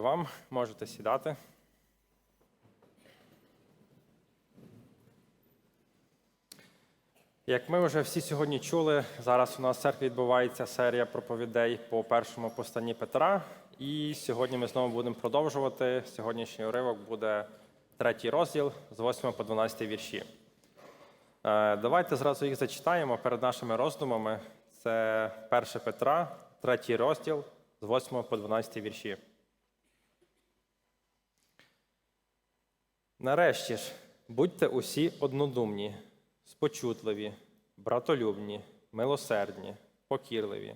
мир вам. Можете сідати. Як ми вже всі сьогодні чули, зараз у нас в церкві відбувається серія проповідей по першому посланні Петра. І сьогодні ми знову будемо продовжувати. Сьогоднішній уривок буде третій розділ з 8 по 12 вірші. Е, Давайте зразу їх зачитаємо перед нашими роздумами. Це 1 Петра, третій розділ з 8 по 12 вірші. Нарешті ж, будьте усі однодумні, спочутливі, братолюбні, милосердні, покірливі.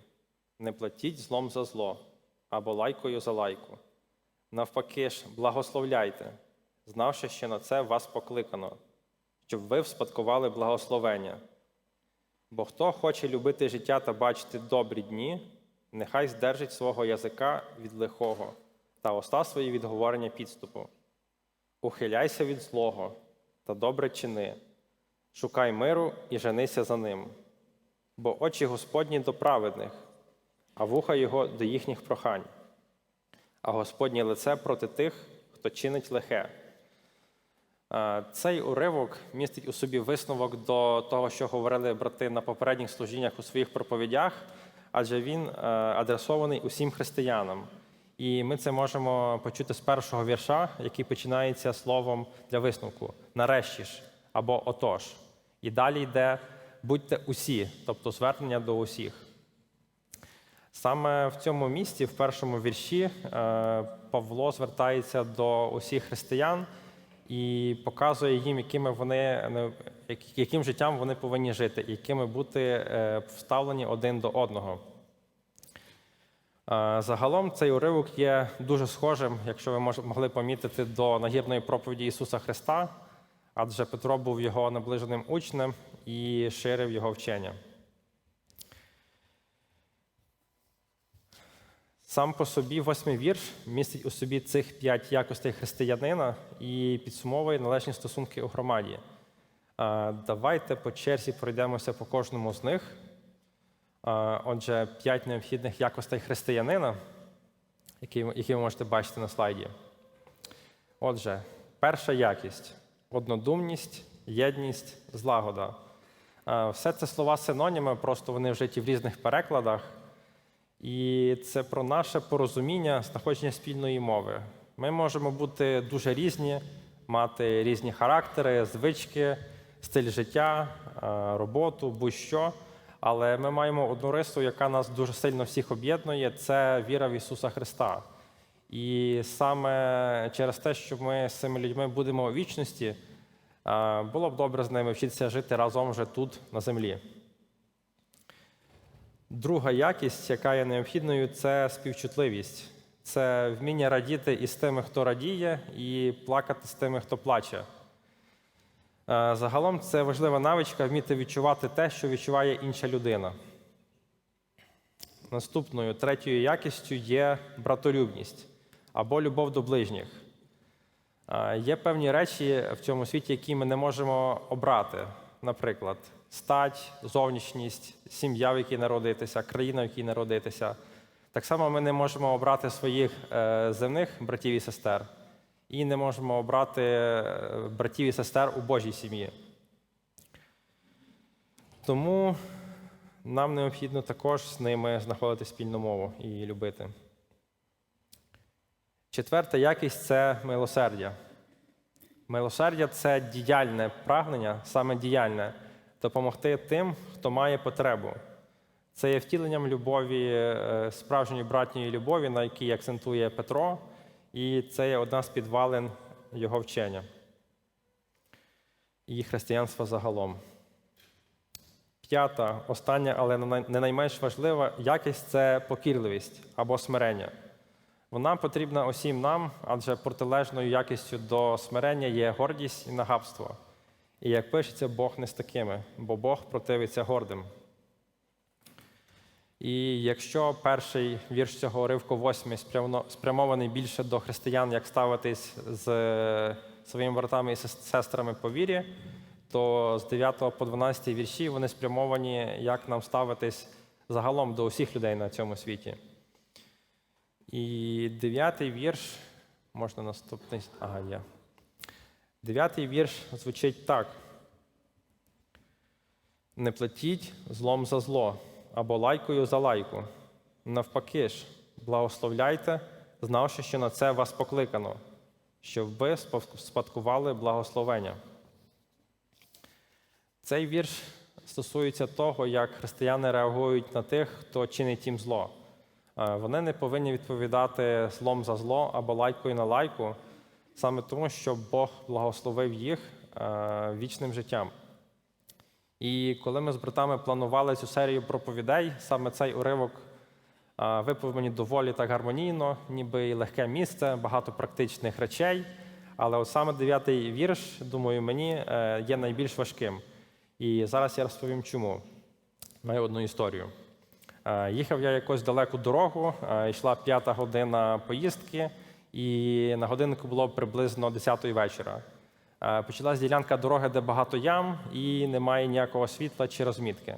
Не платіть злом за зло або лайкою за лайку. Навпаки ж, благословляйте, знавши, що на це вас покликано, щоб ви вспадкували благословення. Бо хто хоче любити життя та бачити добрі дні, нехай здержить свого язика від лихого та уста свої від говорення підступу. Ухиляйся від злого та добре чини, шукай миру і женися за ним. Бо очі Господні до праведних, а вуха його до їхніх прохань, а Господнє лице проти тих, хто чинить лихе. Е, Цей уривок містить у собі висновок до того, що говорили брати на попередніх служіннях у своїх проповідях, адже він е, адресований усім християнам. І ми це можемо почути з першого вірша, який починається словом для висновку нарешті ж або отож. І далі йде будьте усі, тобто звернення до усіх. Саме в цьому місці, в першому вірші, е, Павло звертається до усіх християн і показує їм, якими вони, яким життям вони повинні жити, якими бути е, вставлені один до одного. Загалом цей уривок є дуже схожим, якщо ви могли помітити, до нагірної проповіді Ісуса Христа, адже Петро був його наближеним учнем і ширив його вчення. Сам по собі восьмий вірш містить у собі цих п'ять якостей християнина і підсумовує належні стосунки у громаді. Давайте по черзі пройдемося по кожному з них. Отже, п'ять необхідних якостей християнина, які, які ви можете бачити на слайді. Отже, перша якість однодумність, єдність, злагода. Все це слова синоніми, просто вони вжиті в різних перекладах. І це про наше порозуміння, знаходження спільної мови. Ми можемо бути дуже різні, мати різні характери, звички, стиль життя, роботу, будь-що. Але ми маємо одну рису, яка нас дуже сильно всіх об'єднує це віра в Ісуса Христа. І саме через те, що ми з цими людьми будемо у вічності, було б добре з ними вчитися жити разом вже тут, на землі. Друга якість, яка є необхідною, це співчутливість. Це вміння радіти із тими, хто радіє, і плакати з тими, хто плаче. Е, Загалом це важлива навичка вміти відчувати те, що відчуває інша людина. Наступною третьою якістю є братолюбність або любов до ближніх. Е, Є певні речі в цьому світі, які ми не можемо обрати. Наприклад, стать, зовнішність, сім'я, в якій народитися, країна, в якій народитися. Так само ми не можемо обрати своїх е, земних братів і сестер, і не можемо обрати е, братів і сестер у Божій сім'ї. Тому нам необхідно також з ними знаходити спільну мову і любити. Четверта якість це милосердя. Милосердя це діяльне прагнення, саме діяльне, допомогти тим, хто має потребу. Це є втіленням любові, е, справжньої братньої любові, на якій акцентує Петро, і це є одна з підвалин його вчення і християнства загалом. П'ята, остання, але не найменш важлива якість це покірливість або смирення. Вона потрібна усім нам, адже протилежною якістю до смирення є гордість і нагабство. І як пишеться, Бог не з такими, бо Бог противиться гордим. І якщо перший вірш цього уривку восьмий спрямований більше до християн, як ставитись з е, своїми братами і сестрами по вірі, то з 9 по 12 вірші вони спрямовані, як нам ставитись загалом до усіх людей на цьому світі. І дев'ятий вірш, можна наступний. Ага, є. Дев'ятий вірш звучить так: не платіть злом за зло або лайкою за лайку. Навпаки ж, благословляйте, знавши, що на це вас покликано, щоб ви спадкували благословення. Цей вірш стосується того, як християни реагують на тих, хто чинить їм зло. Е, Вони не повинні відповідати злом за зло або лайкою на лайку, саме тому, що Бог благословив їх е, вічним життям. І коли ми з братами планували цю серію проповідей, саме цей уривок випав мені доволі так гармонійно, ніби і легке місце, багато практичних речей. Але от саме дев'ятий вірш, думаю, мені е, є найбільш важким. І зараз я розповім чому. Маю одну історію. Е, Їхав я якусь далеку дорогу, е, йшла п'ята година поїздки, і на годиннику було приблизно 10 вечора. Е, Почалась ділянка дороги, де багато ям і немає ніякого світла чи розмітки.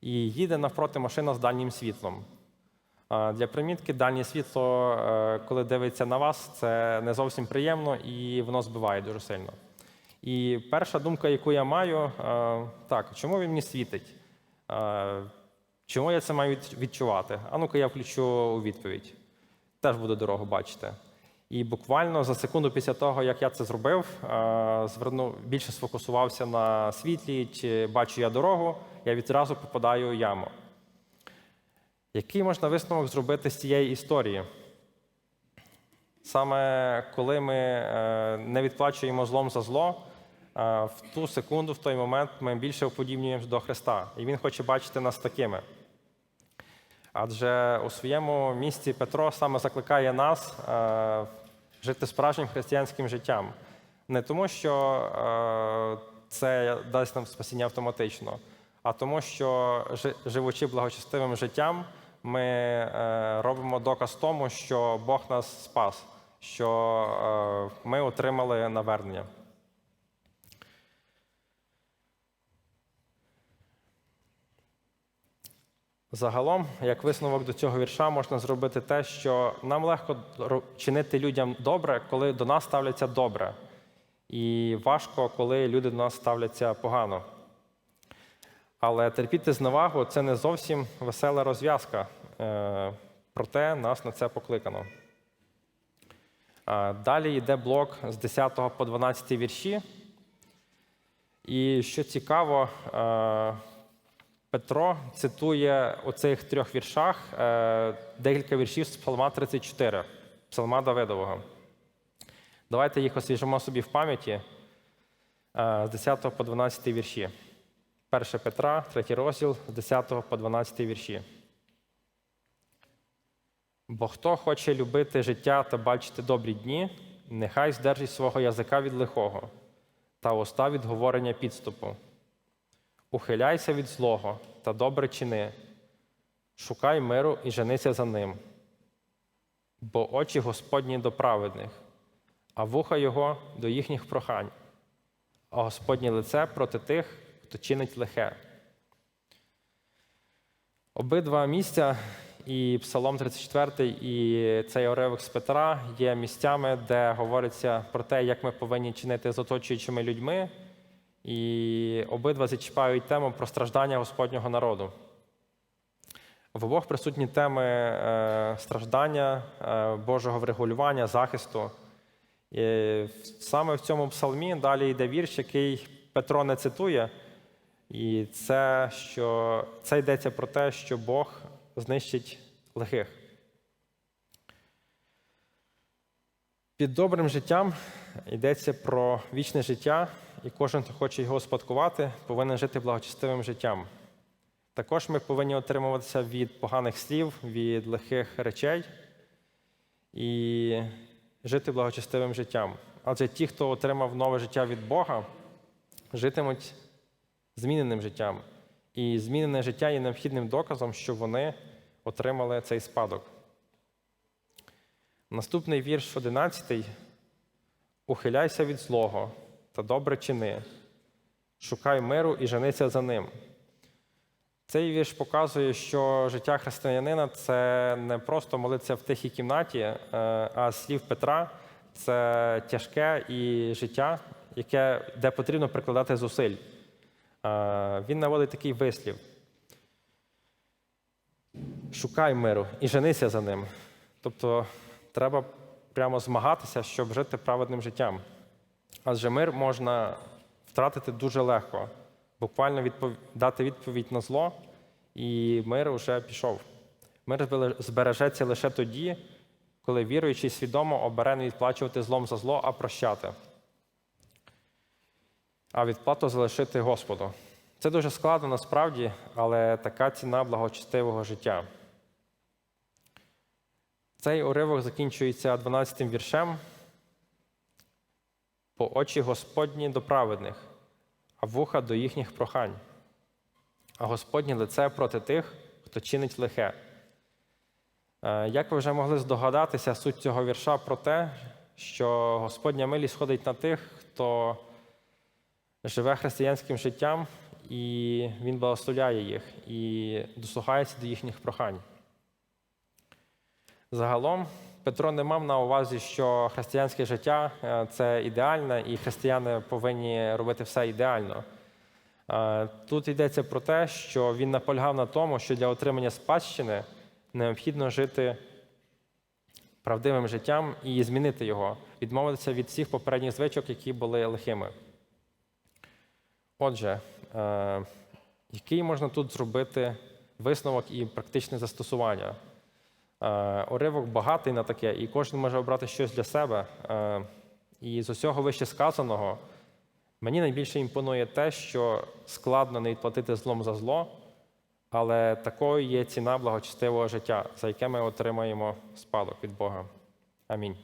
І їде навпроти машина з дальнім світлом. Е, Для примітки дальнє світло, е, коли дивиться на вас, це не зовсім приємно і воно збиває дуже сильно. І перша думка, яку я маю, так, чому він мені світить? Чому я це маю відчувати? А ну-ка я включу у відповідь. Теж буду дорогу бачити. І буквально за секунду після того, як я це зробив, е, звернув, більше сфокусувався на світлі, чи бачу я дорогу, я відразу попадаю у яму. Який можна висновок зробити з цієї історії? Саме коли ми е, не відплачуємо злом за зло, е, в ту секунду, в той момент ми більше уподібнюємося до Христа. І Він хоче бачити нас такими. Адже у своєму місці Петро саме закликає нас е, жити справжнім християнським життям. Не тому, що е, це дасть нам спасіння автоматично, а тому, що живучи благочестивим життям, ми е, робимо доказ тому, що Бог нас спас, що ми отримали навернення. Загалом, як висновок до цього вірша, можна зробити те, що нам легко чинити людям добре, коли до нас ставляться добре, і важко, коли люди до нас ставляться погано. Але терпіти зневагу це не зовсім весела розв'язка. Е, Проте нас на це покликано. Далі йде блок з 10 по 12 вірші. І що цікаво, е, Петро цитує у цих трьох віршах е, декілька віршів з Псалма 34, Псалма Давидового. Давайте їх освіжимо собі в пам'яті е, з 10 по 12 вірші. 1 Петра, 3 розділ, з 10 по 12 вірші. Бо хто хоче любити життя та бачити добрі дні, нехай здержить свого язика від лихого та уста від говорення підступу. Ухиляйся від злого та добре чини, шукай миру і женися за ним. Бо очі Господні до праведних, а вуха Його до їхніх прохань, а Господнє лице проти тих, хто чинить лихе. Обидва місця, і Псалом 34, і цей уривок з Петра є місцями, де говориться про те, як ми повинні чинити з оточуючими людьми, і обидва зачіпають тему про страждання Господнього народу. В обох присутні теми е, страждання, е, Божого врегулювання, захисту. І саме в цьому псалмі далі йде вірш, який Петро не цитує. І це, що, це йдеться про те, що Бог знищить лихих. Під добрим життям йдеться про вічне життя, і кожен, хто хоче його успадкувати, повинен жити благочестивим життям. Також ми повинні отримуватися від поганих слів, від лихих речей і жити благочестивим життям. Адже ті, хто отримав нове життя від Бога, житимуть зміненим життям. І змінене життя є необхідним доказом, що вони отримали цей спадок. Наступний вірш 11. Ухиляйся від злого та добре чини. Шукай миру і женися за ним. Цей вірш показує, що життя християнина це не просто молитися в тихій кімнаті, е, а слів Петра це тяжке і життя, яке, де потрібно прикладати зусиль. Е, Він наводить такий вислів: шукай миру і женися за ним. Тобто треба прямо змагатися, щоб жити праведним життям. Адже мир можна втратити дуже легко, буквально відпов... дати відповідь на зло, і мир вже пішов. Мир збережеться лише тоді, коли віруючий свідомо обере не відплачувати злом за зло, а прощати. А відплату залишити Господу. Це дуже складно насправді, але така ціна благочестивого життя. Цей уривок закінчується 12-м віршем. По очі Господні до праведних, а вуха до їхніх прохань, а Господнє лице проти тих, хто чинить лихе. Е, Як ви вже могли здогадатися, суть цього вірша про те, що Господня милість сходить на тих, хто живе християнським життям, і Він благословляє їх і дослухається до їхніх прохань. Загалом Петро не мав на увазі, що християнське життя е, це ідеальне, і християни повинні робити все ідеально. Е, Тут йдеться про те, що він наполягав на тому, що для отримання спадщини необхідно жити правдивим життям і змінити його, відмовитися від всіх попередніх звичок, які були лихими. Отже, е, який можна тут зробити висновок і практичне застосування? Е, Уривок багатий на таке, і кожен може обрати щось для себе. Е, І з усього вище сказаного, мені найбільше імпонує те, що складно не відплатити злом за зло, але такою є ціна благочестивого життя, за яке ми отримаємо спадок від Бога. Амінь.